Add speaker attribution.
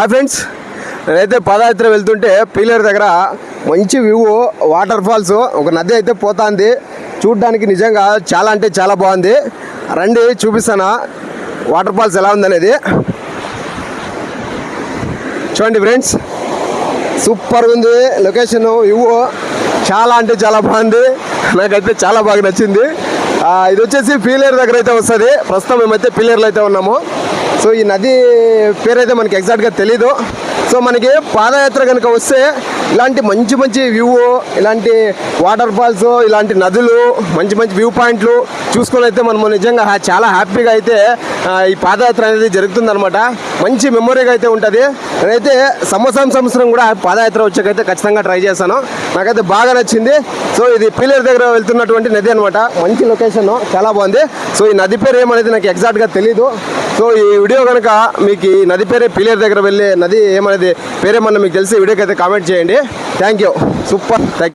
Speaker 1: Hi friends. నేనైతే పాదయాత్ర వెళ్తుంటే peeler దగ్గర మంచి వ్యూ వాటర్ ఫాల్స్ ఒక నది అయితే పోతుంది. చూడడానికి నిజంగా చాలా అంటే చాలా బాగుంది. రండి చూపిస్తాను వాటర్ ఫాల్స్ ఎలా ఉందనేది. చూడండి ఫ్రెండ్స్. సూపర్ ఉంది లొకేషన్ వ్యూ చాలా అంటే చాలా బాగుంది. నాకైతే చాలా బాగా నచ్చింది. ఇది వచ్చేసి పీలేరు దగ్గర అయితే వస్తుంది. ప్రస్తుతం మేమైతే పీలేరులో అయితే ఉన్నాము. సో ఈ నది పేరైతే మనకి ఎగ్జాక్ట్గా తెలీదు. సో మనకి పాదయాత్ర కనుక వస్తే ఇలాంటి మంచి మంచి వ్యూ ఇలాంటి వాటర్ ఫాల్స్ ఇలాంటి నదులు మంచి మంచి వ్యూ పాయింట్లు చూసుకొని అయితే మనము నిజంగా చాలా హ్యాపీగా అయితే ఈ పాదయాత్ర అనేది జరుగుతుందనమాట మంచి మెమొరీగా అయితే ఉంటుంది. నేనైతే సంవత్సరం సంవత్సరం కూడా పాదయాత్ర వచ్చాకైతే ఖచ్చితంగా ట్రై చేశాను నాకైతే బాగా నచ్చింది. సో ఇది పీలేరు దగ్గర వెళ్తున్నటువంటి నది అనమాట మంచి లొకేషన్ చాలా బాగుంది. సో ఈ నది పేరు ఏమనేది నాకు ఎగ్జాక్ట్గా తెలీదు. సో ఈ వీడియో కనుక మీకు ఈ నది పేరే పీలేరు దగ్గర వెళ్ళే నది ఏమనేది పేరేమన్నా మీకు తెలిసి వీడియోకి అయితే కామెంట్ చేయండి. Thank you super thank